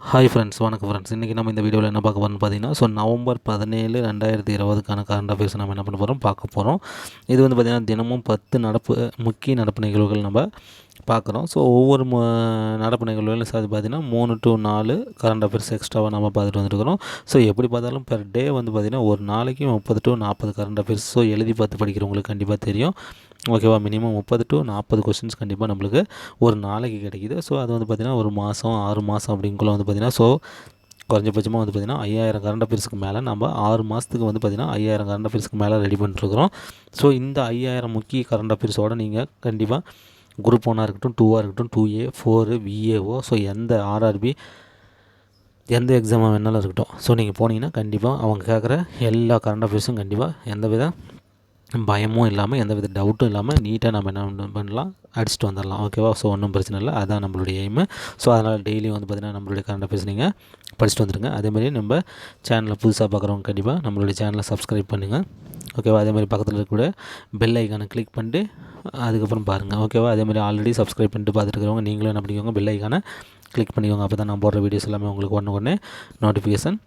Hi friends வணக்கம் friends இன்றைக்கி நம்ம இந்த வீடியோவில் என்ன பார்க்க போகிறோம்னு பார்த்தீங்கன்னா ஸோ நவம்பர் பதினேழு ரெண்டாயிரத்தி இருபதுக்கான கரண்ட் அஃபேர்ஸ் நம்ம என்ன பண்ண போகிறோம் பார்க்க போகிறோம் இது வந்து பார்த்திங்கன்னா தினமும் பத்து நடப்பு முக்கிய நடப்பு நிகழ்வுகள் நம்ம பார்க்குறோம். ஸோ ஒவ்வொரு ம நடப்பு நிகழ்வுகளும் அது பார்த்திங்கன்னா மூணு டு நாலு கரண்ட் அஃபேர்ஸ் எக்ஸ்ட்ராவாக நம்ம பார்த்துட்டு வந்துருக்கிறோம். ஸோ எப்படி பார்த்தாலும் பெர் டே வந்து பார்த்திங்கன்னா ஒரு நாளைக்கு முப்பது டு நாற்பது கரண்ட் அஃபேர்ஸ் ஸோ எழுதி பார்த்து படிக்கிறவங்களுக்கு கண்டிப்பாக தெரியும். ஓகேவா மினிமம் முப்பது டு நாற்பது கொஸ்டின்ஸ் கண்டிப்பாக நம்மளுக்கு ஒரு நாளைக்கு கிடைக்கிது. ஸோ அது வந்து பார்த்திங்கன்னா ஒரு மாதம் ஆறு மாதம் அப்படிங்குள்ள வந்து பார்த்திங்கன்னா ஸோ குறைஞ்சபட்சமாக வந்து பார்த்திங்கன்னா ஐயாயிரம் கரண்ட் அஃபேர்ஸ்க்கு மேலே நம்ம ஆறு மாதத்துக்கு வந்து பார்த்திங்கன்னா ஐயாயிரம் கரண்ட் அஃபேர்ஸ்க்கு மேலே ரெடி பண்ணிட்டுருக்குறோம் ஸோ இந்த ஐயாயிரம் முக்கிய கரண்ட் அஃபேர்ஸோடு நீங்கள் கண்டிப்பாக குரூப் ஒன்னாக இருக்கட்டும் டூவாக இருக்கட்டும் two A four VAO so எந்த ஆர்ஆர்பி எந்த எக்ஸாமாக வேணாலும் இருக்கட்டும். ஸோ நீங்கள் போனீங்கன்னா கண்டிப்பாக அவங்க கேட்குற எல்லா கரண்ட் அஃபேர்ஸும் கண்டிப்பாக எந்த வித பயமும் இல்லாமல் எந்த வித டவுட்டும் இல்லாமல் நீட்டாக நம்ம என்ன பண்ணலாம் அடிச்சுட்டு வந்துடலாம். ஓகேவா ஸோ ஒன்றும் பிரச்சனை இல்லை. அதுதான் நம்மளுடைய எய்மு ஸோ அதனால் டெய்லியும் வந்து பார்த்திங்கன்னா நம்மளுடைய கரண்ட் அஃபேர்ஸ் நீங்கள் படிச்சுட்டு வந்துடுங்க அதேமாதிரி நம்ம சேனலில் புதுசாக பார்க்குறவங்க கண்டிப்பாக நம்மளுடைய சேனலை சப்ஸ்கிரைப் பண்ணுங்கள் ஓகேவா அதேமாதிரி பக்கத்தில் இருக்கக்கூடிய பெல் ஐக்கானை கிளிக் பண்ணிட்டு அதுக்கப்புறம் பாருங்கள் ஓகேவா அதேமாதிரி ஆல்ரெடி சப்ஸ்கிரைப் பண்ணிட்டு பார்த்துருக்கிறவங்க நீங்களும் என்ன பண்ணிக்கோங்க பெல் ஐக்கானை கிளிக் பண்ணிக்கோங்க. அப்போ தான் நான் போடுற வீடியோஸ் எல்லாமே உங்களுக்கு ஒன்று ஒன்று நோட்டிஃபிகேஷன்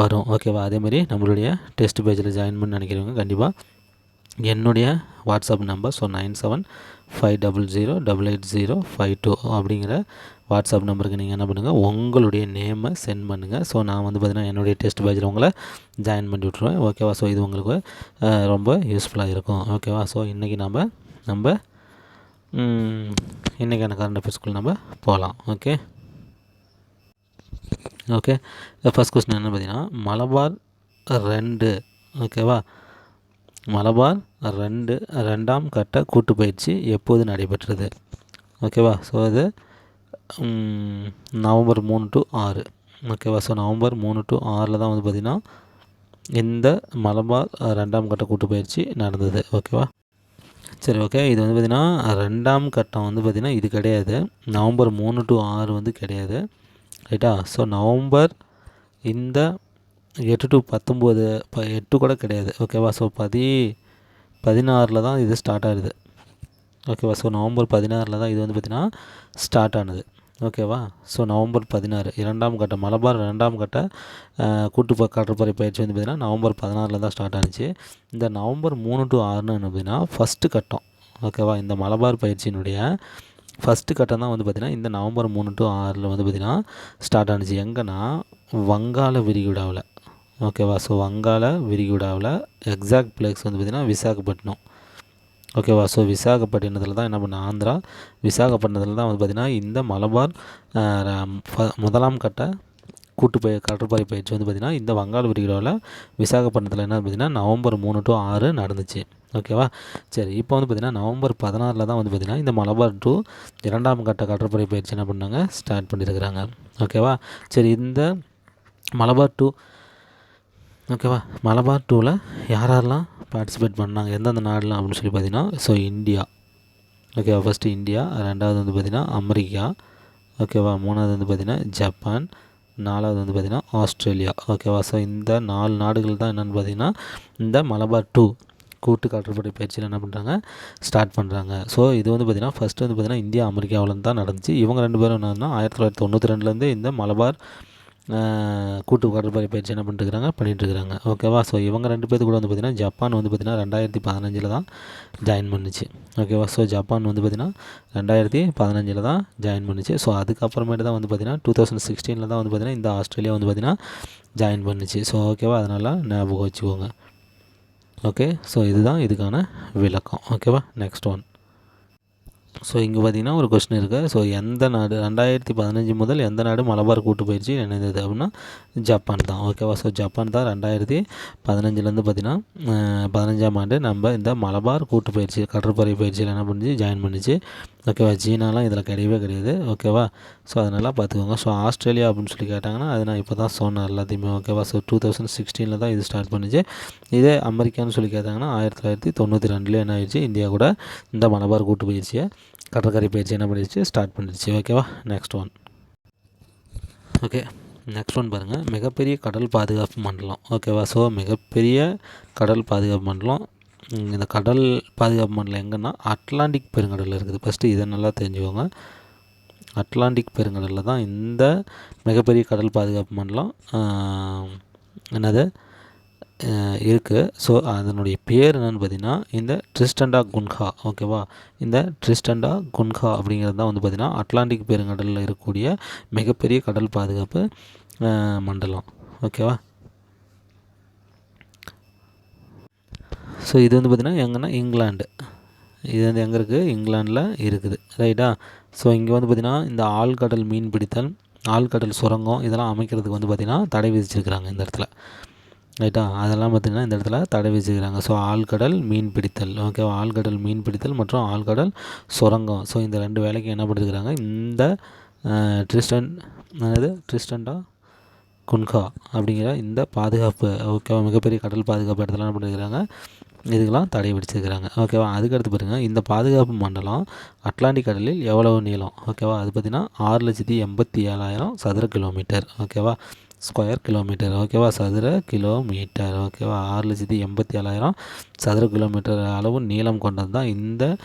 வரும். ஓகேவா அதேமாதிரி நம்மளுடைய டெஸ்ட் பேஜில் ஜாயின் பண்ணி நினைக்கிறவங்க கண்டிப்பாக என்னுடைய WhatsApp number so nine seven five double zero double eight zero five two அப்படிங்கிற வாட்ஸ்அப் நம்பருக்கு நீங்கள் என்ன பண்ணுங்கள் உங்களுடைய நேமை சென்ட் பண்ணுங்கள் ஸோ நான் வந்து பார்த்திங்கன்னா என்னுடைய டெஸ்ட் பேஜில் உங்களை ஜாயின் பண்ணி விட்ருவேன் ஓகேவா ஸோ இது உங்களுக்கு ரொம்ப யூஸ்ஃபுல்லாக இருக்கும். ஓகேவா ஸோ இன்றைக்கி நம்ம நம்ம இன்றைக்கான கரண்ட் அஃபேர்ஸ்க்குள் நம்ம போகலாம். ஓகே ஓகே ஃபஸ்ட் கொஸ்டின் என்ன பார்த்தீங்கன்னா மலபார் ரெண்டு. ஓகேவா மலபார் ரெண்டு ரெண்டாம் கட்ட கூட்டு பயிற்சி எப்போது நடைபெற்றது? ஓகேவா ஸோ அது நவம்பர் மூணு டு ஆறு. ஓகேவா ஸோ நவம்பர் மூணு டு ஆறில் தான் வந்து பார்த்திங்கன்னா இந்த மலபார் ரெண்டாம் கட்ட கூட்டு பயிற்சி நடந்தது ஓகேவா சரி ஓகே இது வந்து பார்த்திங்கன்னா ரெண்டாம் கட்டம் வந்து பார்த்திங்கன்னா இது கிடையாது. நவம்பர் மூணு டு ஆறு வந்து கிடையாது. ரைட்டா ஸோ நவம்பர் இந்த எட்டு டு பத்தொம்போது இப்போ எட்டு கூட கிடையாது. ஓகேவா ஸோ பதி பதினாறில் தான் இது ஸ்டார்ட் ஆகுது. ஓகேவா ஸோ நவம்பர் பதினாறில் தான் இது வந்து பார்த்திங்கன்னா ஸ்டார்ட் ஆனது. ஓகேவா ஸோ நவம்பர் பதினாறு இரண்டாம் கட்ட மலபார் ரெண்டாம் கட்ட கூட்டு கடற்படை பயிற்சி வந்து பார்த்திங்கன்னா நவம்பர் பதினாறில் தான் ஸ்டார்ட் ஆனிச்சு. இந்த நவம்பர் மூணு டு ஆறுன்னு என்ன அப்படின்னா ஃபஸ்ட்டு கட்டம். ஓகேவா இந்த மலபார் பயிற்சியினுடைய ஃபஸ்ட்டு கட்டம் தான் வந்து பார்த்திங்கன்னா இந்த நவம்பர் மூணு டு ஆறில் வந்து பார்த்திங்கன்னா ஸ்டார்ட் ஆனிச்சு. எங்கன்னா வங்காள விரிகுடாவில். ஓகேவா? ஸோ வங்காள விரிகுடாவில் எக்ஸாக்ட் பிளேஸ் வந்து பார்த்திங்கன்னா விசாகப்பட்டினம். ஓகேவா? ஸோ விசாகப்பட்டினத்தில் தான் என்ன பண்ண? ஆந்திரா. விசாகப்பட்டினத்தில் தான் வந்து பார்த்திங்கன்னா இந்த மலபார் முதலாம் கட்ட கூட்டு பய கடற்பாறை பயிற்சி வந்து பார்த்திங்கன்னா இந்த வங்காள விரிகுடாவில் விசாகப்பட்டினத்தில் என்ன பார்த்திங்கன்னா நவம்பர் மூணு டு ஆறு நடந்துச்சு. ஓகேவா? சரி இப்போ வந்து பார்த்திங்கன்னா நவம்பர் பதினாறில் தான் வந்து பார்த்திங்கன்னா இந்த மலபார் டூ இரண்டாம் கட்ட கடற்படை பயிற்சி என்ன பண்ணாங்க? ஸ்டார்ட் பண்ணியிருக்கிறாங்க ஓகேவா? சரி இந்த மலபார் டூ ஓகேவா? மலபார் டூவில் யார் யாரெல்லாம் பார்ட்டிசிபேட் பண்ணாங்க? எந்தெந்த நாடுலாம் அப்படின்னு சொல்லி பார்த்தீங்கன்னா ஸோ இந்தியா. ஓகேவா? ஃபஸ்ட்டு இந்தியா ரெண்டாவது வந்து பார்த்திங்கன்னா அமெரிக்கா. ஓகேவா? மூணாவது வந்து பார்த்திங்கன்னா ஜப்பான். நாலாவது வந்து பார்த்திங்கன்னா ஆஸ்திரேலியா. ஓகேவா? ஸோ இந்த நாலு நாடுகள் தான் என்னென்னு பார்த்திங்கன்னா இந்த மலபார் டூ கூட்டு காற்றுப்படை பயிற்சியில் என்ன பண்ணுறாங்க ஸ்டார்ட் பண்ணுறாங்க ஸோ இது வந்து பார்த்திங்கன்னா ஃபஸ்ட்டு வந்து பார்த்திங்கன்னா இந்தியா அமெரிக்காவிலேருந்து தான் நடந்துச்சு. இவங்க ரெண்டு பேரும் என்னன்னா ஆயிரத்தி தொள்ளாயிரத்தி தொண்ணூற்றி ரெண்டுலேருந்து இந்த மலபார் கூட்டு கடற்படை பயிற்சி என்ன பண்ணிட்டுருக்காங்க பண்ணிகிட்ருக்குறாங்க ஓகேவா ஸோ இவங்க ரெண்டு பேர்த்து கூட வந்து பார்த்திங்கன்னா ஜப்பான் வந்து பார்த்திங்கன்னா ரெண்டாயிரத்தி பதினஞ்சில் தான் ஜாயின் பண்ணுச்சு. ஓகேவா ஸோ ஜப்பான் வந்து பார்த்திங்கன்னா ரெண்டாயிரத்தி பதினஞ்சில் தான் ஜாயின் பண்ணுச்சு. ஸோ அதுக்கப்புறமேட்டு தான் வந்து பார்த்திங்கன்னா டூ தௌசண்ட் சிக்ஸ்டீனில் தான் வந்து பார்த்திங்கன்னா இந்த ஆஸ்திரேலியா வந்து பார்த்திங்கன்னா ஜாயின் பண்ணுச்சு. ஸோ ஓகேவா அதனால் ஞாபகம் வச்சுக்கோங்க. ஓகே ஸோ இதுதான் இதுக்கான விளக்கம். ஓகேவா நெக்ஸ்ட் ஒன் ஸோ இங்கே பார்த்தீங்கன்னா ஒரு கொஸ்டின் இருக்குது ஸோ எந்த நாடு ரெண்டாயிரத்தி பதினஞ்சு முதல் எந்த நாடு மலபார் கூட்டு பயிற்சி இணைந்தது அப்படின்னா ஜப்பான் தான். ஓகேவா ஸோ ஜப்பான் தான் ரெண்டாயிரத்தி பதினஞ்சுலேருந்து பார்த்தீங்கன்னா பதினஞ்சாம் ஆண்டு நம்ம இந்த மலபார் கூட்டு பயிற்சி கடற்படை பயிற்சியில் என்ன பண்ணிச்சு? ஜாயின் பண்ணிச்சு. ஓகேவா ஜீனாலாம் இதில் கிடையவே கிடையாது ஓகேவா? ஸோ அதனால் பார்த்துக்கோங்க. ஸோ ஆஸ்திரேலியா அப்படின்னு சொல்லி கேட்டாங்கன்னா அது நான் இப்போ தான் சொன்னேன் எல்லாத்தையுமே ஓகேவா? ஸோ டூ தௌசண்ட் சிக்ஸ்டீனில் தான் இது ஸ்டார்ட் பண்ணிச்சு. இதே அமெரிக்கான்னு சொல்லி கேட்டாங்கன்னா ஆயிரத்தி தொள்ளாயிரத்தி தொண்ணூற்றி ரெண்டுலேயே என்ன ஆயிடுச்சு? இந்தியா கூட இந்த மலபார் கூட்டு பயிற்சியை கடற்கரை பயிற்சி என்ன பண்ணிடுச்சு? ஸ்டார்ட் பண்ணிடுச்சு ஓகேவா? Next one okay next one பாருங்கள் மிகப்பெரிய கடல் பாதுகாப்பு மண்டலம் ஓகேவா? ஸோ மிகப்பெரிய கடல் பாதுகாப்பு மண்டலம் இந்த கடல் பாதுகாப்பு மண்டலம் எங்கன்னா அட்லாண்டிக் பெருங்கடலில் இருக்குது. ஃபஸ்ட்டு இதை நல்லா தெரிஞ்சுக்கோங்க. அட்லாண்டிக் பெருங்கடலில் தான் இந்த மிகப்பெரிய கடல் பாதுகாப்பு மண்டலம் என்னது இருக்குது ஸோ அதனுடைய பேர் என்னென்னு பார்த்தீங்கன்னா இந்த ட்ரிஸ்டண்டா குன்ஹா ஓகேவா இந்த ட்ரிஸ்டண்டா குன்ஹா அப்படிங்கிறது தான் வந்து பார்த்திங்கன்னா அட்லாண்டிக் பெருங்கடலில் இருக்கக்கூடிய மிகப்பெரிய கடல் பாதுகாப்பு மண்டலம் ஓகேவா ஸோ இது வந்து பார்த்திங்கன்னா எங்கன்னா இங்கிலாண்டு இது வந்து எங்கே இருக்குது இங்கிலாண்டில் இருக்குது. ரைட்டா ஸோ இங்கே வந்து பார்த்திங்கன்னா இந்த ஆழ்கடல் மீன் பிடித்தல் ஆழ்கடல் சுரங்கம் இதெல்லாம் அமைக்கிறதுக்கு வந்து பார்த்திங்கன்னா தடை விதிச்சிருக்கிறாங்க இந்த இடத்துல. ரைட்டா அதெல்லாம் பார்த்திங்கன்னா இந்த இடத்துல தடை விதிச்சிருக்கிறாங்க. ஸோ ஆழ்கடல் மீன் பிடித்தல். ஓகே ஆழ்கடல் மீன் பிடித்தல் மற்றும் ஆழ்கடல் சுரங்கம். ஸோ இந்த ரெண்டு வேலைக்கு என்ன பண்ணிருக்கிறாங்க? இந்த ட்ரிஸ்டன் அதாவது ட்ரிஸ்டண்டா குன்கா அப்படிங்கிற இந்த பாதுகாப்பு ஓகேவா மிகப்பெரிய கடல் பாதுகாப்பு இடத்துல என்ன பண்ணிருக்கிறாங்க? இதுக்கெல்லாம் தடை விதிச்சிருக்கிறாங்க. ஓகேவா? அதுக்கடுத்து பாருங்கள் இந்த பாதுகாப்பு மண்டலம் அட்லாண்டிக் கடலில் எவ்வளவு நீளம்? ஓகேவா? அது பார்த்திங்கன்னா ஆறு லட்சத்தி எண்பத்தி ஏழாயிரம் சதுர கிலோமீட்டர். ஓகேவா? Square kilometre. ஓகேவா? சதுர கிலோமீட்டர். ஓகேவா? ஆறு லட்சத்தி எண்பத்தி ஏழாயிரம் சதுர கிலோமீட்டர் அளவு நீளம் கொண்டது தான் இந்த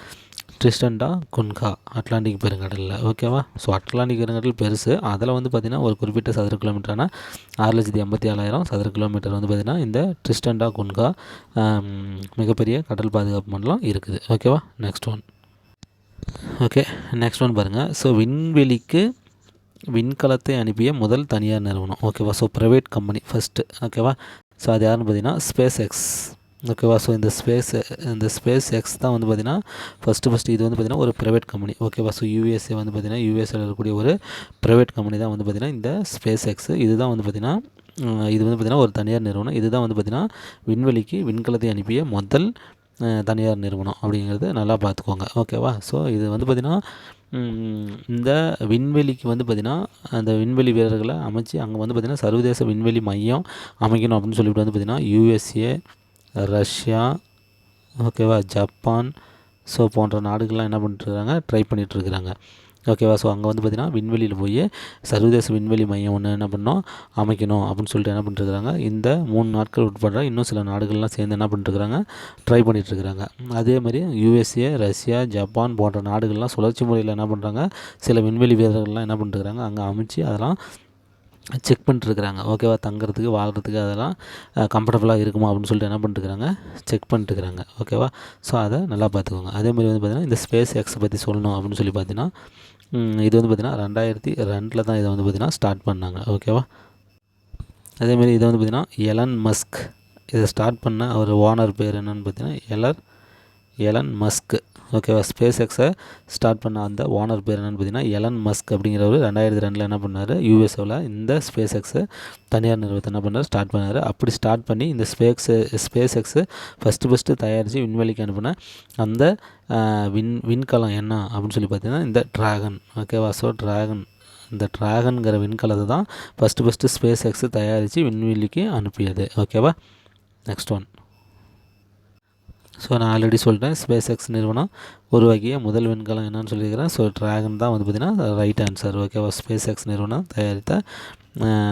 ட்ரிஸ்டண்டா குன்கா. அட்லாண்டிக் பெருங்கடலில். ஓகேவா? ஸோ அட்லாண்டிக் பெருங்கடல் பெருசு. அதில் வந்து பார்த்திங்கன்னா ஒரு குறிப்பிட்ட சதுர கிலோமீட்டரான ஆறு லட்சத்தி எண்பத்தி ஏழாயிரம். சதுர கிலோமீட்டர் வந்து பார்த்திங்கன்னா இந்த ட்ரிஸ்டண்டா குன்கா மிகப்பெரிய கடல் பாதுகாப்பு மண்டலம் இருக்குது. ஓகேவா? Next one okay next one பாருங்கள் ஸோ விண்வெளிக்கு விண்கலத்தை அனுப்பிய முதல் தனியார் நிறுவனம். ஓகேவா? ஸோ ப்ரைவேட் கம்பெனி ஃபஸ்ட்டு ஓகேவா? ஸோ அது யாருன்னு பார்த்தீங்கன்னா ஸ்பேஸ் எக்ஸ் ஓகேவா ஸோ இந்த ஸ்பேஸ் இந்த ஸ்பேஸ் எக்ஸ் தான் வந்து பார்த்திங்கன்னா ஃபஸ்ட்டு ஃபஸ்ட்டு இது வந்து பார்த்திங்கன்னா ஒரு ப்ரைவேட் கம்பெனி ஓகேவா ஸோ யூஎஸ்ஏ வந்து பார்த்திங்கன்னா யூஎஸ்ஏல இருக்கக்கூடிய ஒரு ப்ரைவேட் கம்பெனி தான் வந்து பார்த்திங்கன்னா இந்த ஸ்பேஸ் எக்ஸ் இதுதான் வந்து பார்த்திங்கன்னா இது வந்து பார்த்திங்கன்னா ஒரு தனியார் நிறுவனம். இதுதான் வந்து பார்த்திங்கன்னா விண்வெளிக்கு விண்கலத்தை அனுப்பிய முதல் தனியார் நிறுவனம் அப்படிங்கிறது நல்லா பார்த்துக்கோங்க. ஓகேவா ஸோ இது வந்து பார்த்திங்கன்னா இந்த விண்வெளிக்கு வந்து பார்த்திங்கன்னா அந்த விண்வெளி வீரர்களை அமைச்சு அங்கே வந்து பார்த்திங்கன்னா சர்வதேச விண்வெளி மையம் அமைக்கணும் அப்படின்னு சொல்லிட்டு வந்து பார்த்திங்கன்னா யூஎஸ்ஏ ரஷ்யா ஓகேவா ஜப்பான். ஸோ போன்ற நாடுகள்லாம் என்ன பண்ணிட்டுருக்காங்க? ட்ரை பண்ணிகிட்ருக்குறாங்க ஓகேவா ஸோ அங்கே வந்து பார்த்திங்கன்னா விண்வெளியில் போய் சர்வதேச விண்வெளி மையம் ஒன்று என்ன பண்ணோம் அமைக்கணும் அப்படின்னு சொல்லிட்டு என்ன பண்ணிட்டுருக்காங்க இந்த மூணு நாட்கள் உட்பட இன்னும் சில நாடுகள்லாம் சேர்ந்து என்ன பண்ணிட்டுருக்குறாங்க? ட்ரை பண்ணிகிட்ருக்குறாங்க அதேமாதிரி யூஎஸ்ஏ ரஷ்யா ஜப்பான் போன்ற நாடுகள்லாம் சுழற்சி முறையில் என்ன பண்ணுறாங்க சில விண்வெளி வீரர்கள்லாம் என்ன பண்ணிட்டுருக்குறாங்க? அங்கே அமைச்சு அதெல்லாம் செக் பண்ணிட்டுருக்குறாங்க. ஓகேவா? தங்குறதுக்கு வாழ்கிறதுக்கு அதெல்லாம் கம்ஃபர்டபுளாக இருக்குமா? அப்படின்னு சொல்லிட்டு என்ன பண்ணிட்டுருக்குறாங்க? செக் பண்ணிட்டுருக்குறாங்க. ஓகேவா? ஸோ அதை நல்லா பார்த்துக்கோங்க. அதேமாதிரி வந்து பார்த்திங்கன்னா இந்த ஸ்பேஸ் எக்ஸை பற்றி சொல்லணும் அப்படின்னு சொல்லி பார்த்தீங்கன்னா இது வந்து பார்த்திங்கன்னா ரெண்டாயிரத்தி ரெண்டில் தான் இதை வந்து பார்த்திங்கன்னா ஸ்டார்ட் பண்ணாங்க. ஓகேவா? அதேமாரி இதை வந்து பார்த்திங்கன்னா எலன் மஸ்க் இதை ஸ்டார்ட் பண்ண அவர் ஓனர் பேர் என்னென்னு பார்த்தீங்கன்னா எலர் எலன் மஸ்க் ஓகேவா ஸ்பேஸ் எக்ஸை ஸ்டார்ட் பண்ண அந்த ஓனர் பேர் என்னென்னு பார்த்தீங்கன்னா எலன் மஸ்க் அப்படிங்கிறவர் ரெண்டாயிரத்தி ரெண்டில் என்ன பண்ணார்? யூஎஸ்ஓவில் இந்த ஸ்பேஸ் எக்ஸை தனியார் நிறுவனத்தை என்ன பண்ணார்? ஸ்டார்ட் பண்ணார். அப்படி ஸ்டார்ட் பண்ணி இந்த ஸ்பேக்ஸ் ஸ்பேஸ் எக்ஸு ஃபஸ்ட்டு ஃபஸ்ட்டு தயாரித்து விண்வெளிக்கு அனுப்பின அந்த விண் விண்கலம் என்ன அப்படின்னு சொல்லி பார்த்தீங்கன்னா இந்த ட்ராகன் ஓகேவா? ஸோ ட்ராகன் இந்த ட்ராகன்கிற விண்கலத்தை தான் ஃபஸ்ட்டு ஃபஸ்ட்டு ஸ்பேஸ் எக்ஸு தயாரித்து விண்வெளிக்கு அனுப்பியது. ஓகேவா? நெக்ஸ்ட் ஒன் ஸோ நான் ஆல்ரெடி சொல்லிட்டேன் ஸ்பேஸ் எக்ஸ் நிறுவனம் உருவாக்கிய முதல் விண்கலம் என்னன்னு சொல்லியிருக்கிறேன். ஸோ ட்ராகன் தான் வந்து பார்த்திங்கன்னா ரைட் ஆன்சர் ஓகேவா ஸ்பேஸ் எக்ஸ் நிறுவனம் தயாரித்த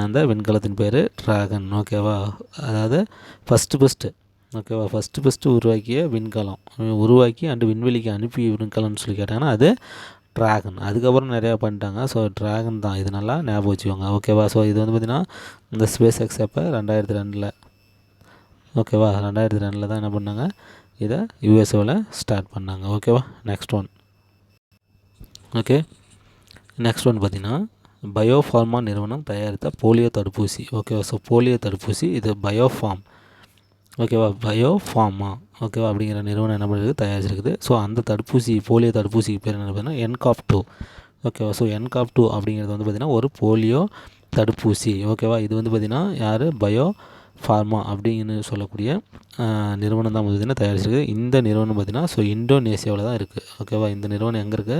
அந்த விண்கலத்தின் பேர் ட்ராகன் ஓகேவா அதாவது ஃபஸ்ட்டு ஃபஸ்ட்டு ஓகேவா ஃபஸ்ட்டு ஃபஸ்ட்டு உருவாக்கிய விண்கலம். உருவாக்கி அண்டு விண்வெளிக்கு அனுப்பி விண்கலம்னு சொல்லி கேட்டாங்கன்னா அது ட்ராகன் அதுக்கப்புறம் நிறையா பண்ணிட்டாங்க. ஸோ ட்ராகன் தான். இது நல்லா ஞாபகம் வச்சுக்கோங்க. ஓகேவா ஸோ இது வந்து பார்த்திங்கன்னா இந்த ஸ்பேஸ் எக்ஸ் அப்போ ரெண்டாயிரத்தி ரெண்டில். ஓகேவா ரெண்டாயிரத்தி ரெண்டில் தான் என்ன பண்ணாங்க? இதை யூஎஸ்ஓவில் ஸ்டார்ட் பண்ணாங்க. ஓகேவா next one okay next one பார்த்திங்கன்னா பயோஃபார்மா நிறுவனம் தயாரித்த போலியோ தடுப்பூசி. ஓகேவா ஸோ போலியோ தடுப்பூசி இது பயோஃபார்ம் ஓகேவா பயோஃபார்மா ஓகேவா அப்படிங்கிற நிறுவனம் என்ன பண்ணுறது தயாரிச்சிருக்குது. ஸோ அந்த தடுப்பூசி போலியோ தடுப்பூசிக்கு பேர் என்ன பார்த்தீங்கன்னா என்காப் டூ ஓகேவா ஸோ என்காப் டூ அப்படிங்கிறது வந்து பார்த்திங்கன்னா ஒரு போலியோ தடுப்பூசி. ஓகேவா இது வந்து பார்த்திங்கன்னா யார்? பயோ ஃபார்மா அப்படின்னு சொல்லக்கூடிய நிறுவனம் தான் பார்த்திங்கன்னா தயாரிச்சிருக்கு இந்த நிறுவனம் பார்த்திங்கன்னா ஸோ இந்தோனேசியாவில் தான் இருக்குது ஓகேவா இந்த நிறுவனம் எங்கே இருக்குது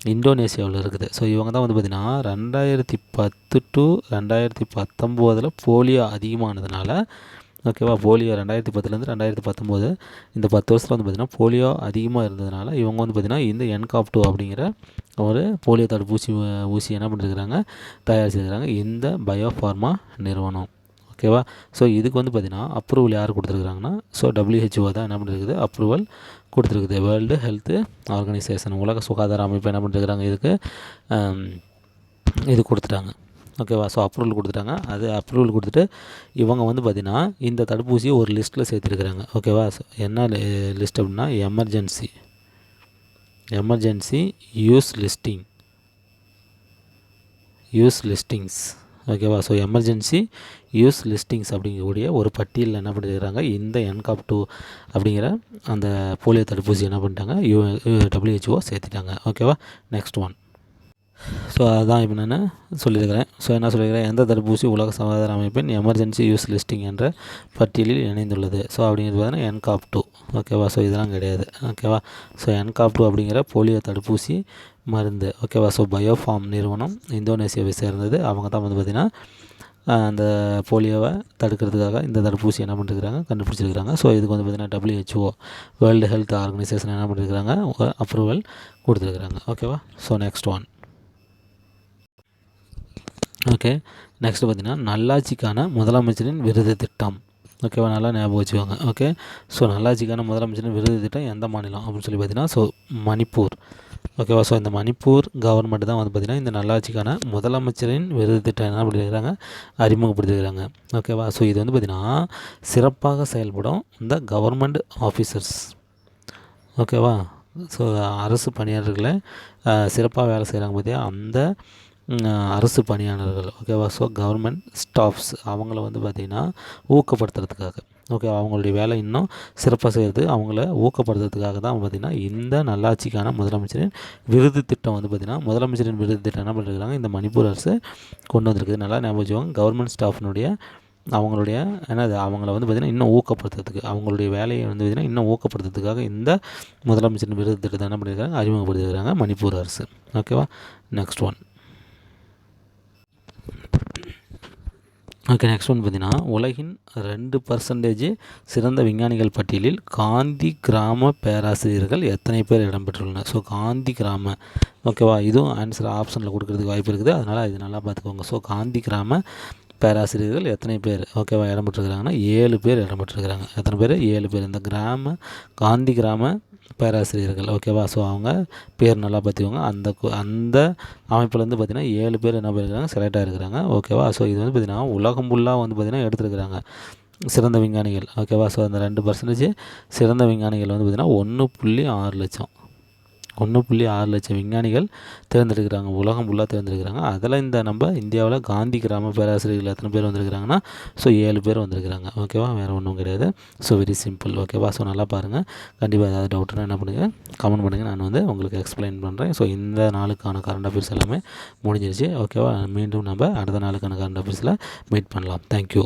இந்தோனேசியாவில் இருக்குது. ஸோ இவங்க தான் வந்து பார்த்திங்கன்னா ரெண்டாயிரத்தி பத்து டு ரெண்டாயிரத்தி பத்தொம்போதில் போலியோ அதிகமானதுனால ஓகேவா போலியோ ரெண்டாயிரத்தி பத்துலேருந்து ரெண்டாயிரத்தி பத்தொம்போது இந்த பத்து வருஷத்தில் வந்து பார்த்திங்கன்னா போலியோ அதிகமாக இருந்ததுனால இவங்க வந்து பார்த்திங்கன்னா இந்த என்காப் டூ அப்படிங்கிற ஒரு போலியோ தடுப்பூசி ஊசி என்ன பண்ணிருக்கிறாங்க தயாரிச்சிருக்கிறாங்க இந்த பயோஃபார்மா நிறுவனம். ஓகேவா? ஸோ இதுக்கு வந்து பார்த்திங்கன்னா அப்ரூவல் யார் கொடுத்துருக்குறாங்கன்னா ஸோ டபிள்யூஹெச்ஓ தான் என்ன பண்ணிருக்குது? அப்ரூவல் கொடுத்துருக்குது. வேர்ல்டு ஹெல்த்து ஆர்கனைசேஷன் உலக சுகாதார அமைப்பு என்ன பண்ணிருக்கிறாங்க இதுக்கு இது கொடுத்துட்டாங்க. ஓகேவா? ஸோ அப்ரூவல் கொடுத்துட்டாங்க. அது அப்ரூவல் கொடுத்துட்டு இவங்க வந்து பார்த்திங்கன்னா இந்த தடுப்பூசியை ஒரு லிஸ்ட்டில் சேர்த்துருக்குறாங்க. ஓகேவா? ஸோ என்ன லிஸ்ட் அப்படின்னா emergency emergency use listing use listings ஓகேவா ஸோ எமர்ஜென்சி யூஸ் லிஸ்டிங்ஸ் அப்படிங்கக்கூடிய ஒரு பட்டியலில் என்ன பண்ணிருக்கிறாங்க இந்த என்காப் டூ அப்படிங்கிற அந்த போலியோ தடுப்பூசி என்ன பண்ணிட்டாங்க? யூ டபிள்யூஹெச்ஓ சேர்த்துட்டாங்க. ஓகேவா நெக்ஸ்ட் ஒன் ஸோ அதுதான் இப்போ நான் சொல்லியிருக்கிறேன். ஸோ என்ன சொல்லியிருக்கிறேன்? எந்த தடுப்பூசி உலக சுகாதார அமைப்பின் எமர்ஜென்சி யூஸ் லிஸ்டிங் என்ற பட்டியலில் இணைந்துள்ளது. ஸோ அப்படிங்கிறது பார்த்தீங்கன்னா என்காப் டூ ஓகேவா ஸோ இதெல்லாம் கிடையாது. ஓகேவா ஸோ என்காப் டூ அப்படிங்கிற போலியோ தடுப்பூசி மருந்து. ஓகேவா ஸோ பயோஃபார்ம் நிறுவனம் இந்தோனேசியாவை சேர்ந்தது. அவங்க தான் வந்து பார்த்திங்கன்னா அந்த போலியோவை தடுக்கிறதுக்காக இந்த தடுப்பூசி என்ன பண்ணிருக்கிறாங்க? கண்டுபிடிச்சிருக்கிறாங்க. ஸோ இதுக்கு வந்து பார்த்திங்கன்னா டபிள்யூஹெச்ஓ வேர்ல்டு ஹெல்த் ஆர்கனைசேஷன் என்ன பண்ணிருக்கிறாங்க? அப்ரூவல் கொடுத்துருக்குறாங்க. ஓகேவா so next one okay next பார்த்தீங்கன்னா நல்லாட்சிக்கான முதலமைச்சரின் விருது திட்டம். ஓகேவா நல்லா ஞாபகம் வச்சுக்கோங்க. ஓகே ஸோ நல்லாட்சிக்கான முதலமைச்சரின் விருது திட்டம் எந்த மாநிலம் அப்படின்னு சொல்லி பார்த்தீங்கன்னா ஸோ மணிப்பூர். ஓகேவா ஸோ இந்த மணிப்பூர் கவர்மெண்ட் தான் வந்து பார்த்திங்கன்னா இந்த நல்லாட்சிக்கான முதலமைச்சரின் விருது திட்டம் என்ன பண்ணியிருக்கிறாங்க அறிமுகப்படுத்திருக்கிறாங்க ஓகேவா ஸோ இது வந்து பார்த்திங்கன்னா சிறப்பாக செயல்படும் இந்த கவர்மெண்ட் ஆஃபீஸர்ஸ் ஓகேவா ஸோ அரசு பணியாளர்களை சிறப்பாக வேலை செய்கிறாங்க பார்த்தியா அந்த அரசு பணியாளர்கள் ஓகேவா ஸோ கவர்மெண்ட் ஸ்டாஃப்ஸ் அவங்கள வந்து பார்த்திங்கன்னா ஊக்கப்படுத்துறதுக்காக ஓகே அவங்களுடைய வேலை இன்னும் சிறப்பாக செய்கிறது அவங்கள ஊக்கப்படுத்துறதுக்காக தான் பார்த்திங்கன்னா இந்த நல்லாட்சிக்கான முதலமைச்சரின் விருது திட்டம் வந்து பார்த்திங்கன்னா முதலமைச்சரின் விருது திட்டம் என்ன பண்ணிருக்காங்க இந்த மணிப்பூர் அரசு கொண்டு வந்திருக்குது நல்லா ஞாபகம் கவர்மெண்ட் ஸ்டாஃப்னுடைய அவங்களுடைய என்னது அவங்கள வந்து பார்த்திங்கன்னா இன்னும் ஊக்கப்படுத்துறதுக்கு அவங்களுடைய வேலையை வந்து பார்த்திங்கன்னா இன்னும் ஊக்கப்படுத்துறதுக்காக இந்த முதலமைச்சரின் விருது திட்டத்தை என்ன பண்ணியிருக்காங்க அறிமுகப்படுத்திருக்கிறாங்க மணிப்பூர் அரசு. ஓகேவா next one okay next one பார்த்தீங்கன்னா உலகின் ரெண்டு பர்சன்டேஜ் சிறந்த விஞ்ஞானிகள் பட்டியலில் காந்தி கிராம பேராசிரியர்கள் எத்தனை பேர் இடம்பெற்றுள்ளனர் ஸோ காந்தி கிராம. ஓகேவா இதுவும் ஆன்சர் ஆப்ஷனில் கொடுக்கறதுக்கு வாய்ப்பு இருக்குது. அதனால் இது நல்லா பார்த்துக்கோங்க. ஸோ காந்தி கிராம பேராசிரியர்கள் எத்தனை பேர்? ஓகேவா இடம்பெற்றிருக்கிறாங்கன்னா ஏழு பேர் இடம்பெற்றிருக்கிறாங்க எத்தனை பேர்? ஏழு பேர். இந்த கிராம காந்தி கிராம பேராசிரியர்கள். ஓகேவா ஸோ அவங்க பேர் நல்லா பார்த்துக்கோங்க அந்த கு- அந்த அமைப்புலேருந்து பார்த்திங்கன்னா ஏழு பேர் என்ன பண்ணியிருக்காங்க செலக்ட் ஆகிருக்கிறாங்க ஓகேவா ஸோ இது வந்து பார்த்திங்கன்னா உலகம் ஃபுல்லாக வந்து பார்த்திங்கன்னா எடுத்துருக்குறாங்க. சிறந்த விஞ்ஞானிகள். ஓகேவா ஸோ அந்த ரெண்டு பர்சன்டேஜ் சிறந்த விஞ்ஞானிகள் வந்து பார்த்திங்கன்னா ஒன்று புள்ளி ஆறு லட்சம். ஒன்று புள்ளி ஆறு லட்சம் விஞ்ஞானிகள் தேர்ந்தெடுக்கிறாங்க. உலகம் ஃபுல்லாக தேர்ந்தெடுக்கிறாங்க. அதில் இந்த நம்ம இந்தியாவில் காந்தி கிராம பேராசிரியர்கள் எத்தனை பேர் வந்திருக்கிறாங்கன்னா ஸோ ஏழு பேர் வந்திருக்கிறாங்க. ஓகேவா வேறு ஒன்றும் கிடையாது. ஸோ வெரி சிம்பிள் ஓகேவா ஸோ நல்லா பாருங்கள் கண்டிப்பாக ஏதாவது டவுட்னா என்ன பண்ணுங்கள் கமெண்ட் பண்ணுங்கள் நான் வந்து உங்களுக்கு எக்ஸ்பிளைன் பண்ணுறேன் ஸோ இந்த நாளுக்கான கரண்ட் அஃபேர்ஸ் எல்லாமே முடிஞ்சிருச்சு. ஓகேவா மீண்டும் நம்ம அடுத்த நாளுக்கான கரண்ட் அஃபேர்ஸில் மீட் பண்ணலாம். Thank you